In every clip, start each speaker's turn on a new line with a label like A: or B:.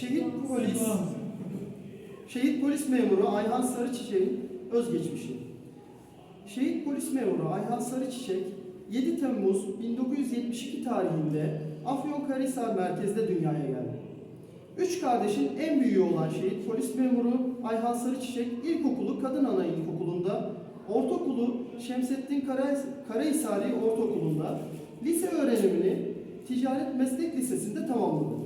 A: Şehit polis Şehit polis memuru Ayhan Sarıçiçek'in özgeçmişi. Şehit polis memuru Ayhan Sarıçiçek 7 Temmuz 1972 tarihinde Afyonkarahisar merkezde dünyaya geldi. Üç kardeşin en büyüğü olan şehit polis memuru Ayhan Sarıçiçek ilkokulu Kadın Ana İlkokulu'nda, ortaokulu Şemsettin Kara- Karahisari Ortaokulu'nda, lise öğrenimini Ticaret Meslek Lisesi'nde tamamladı.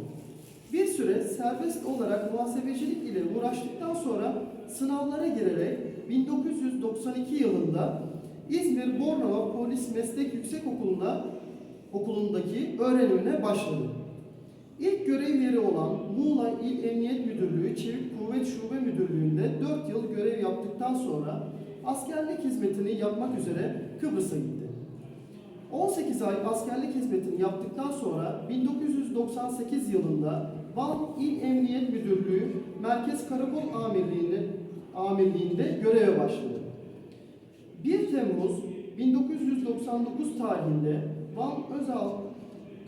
A: Serbest olarak muhasebecilik ile uğraştıktan sonra sınavlara girerek 1992 yılında İzmir Bornova Polis Meslek Yüksek Okulu'na okulundaki öğrenimine başladı. İlk görev yeri olan Muğla İl Emniyet Müdürlüğü Çevik Kuvvet Şube Müdürlüğü'nde 4 yıl görev yaptıktan sonra askerlik hizmetini yapmak üzere Kıbrıs'a gitti. 18 ay askerlik hizmetini yaptıktan sonra 1998 yılında Van İl Emniyet Müdürlüğü Merkez Karakol Amirliği'nde, Amirliği'nde göreve başladı. 1 Temmuz 1999 tarihinde Van Özal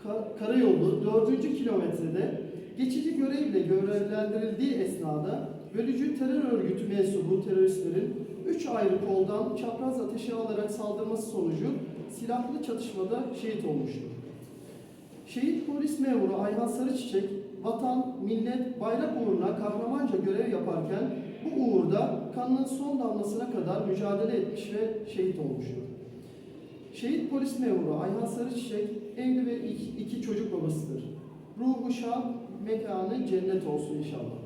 A: Ka- Karayolu 4. kilometrede geçici görevle görevlendirildiği esnada bölücü terör örgütü mensubu teröristlerin 3 ayrı koldan çapraz ateşe alarak saldırması sonucu silahlı çatışmada şehit olmuştur. Şehit polis memuru Ayhan Sarıçiçek, vatan, millet, bayrak uğruna kahramanca görev yaparken bu uğurda kanının son damlasına kadar mücadele etmiş ve şehit olmuştur. Şehit polis memuru Ayhan Sarıçiçek evli ve iki çocuk babasıdır. Ruhu şad, mekanı cennet olsun inşallah.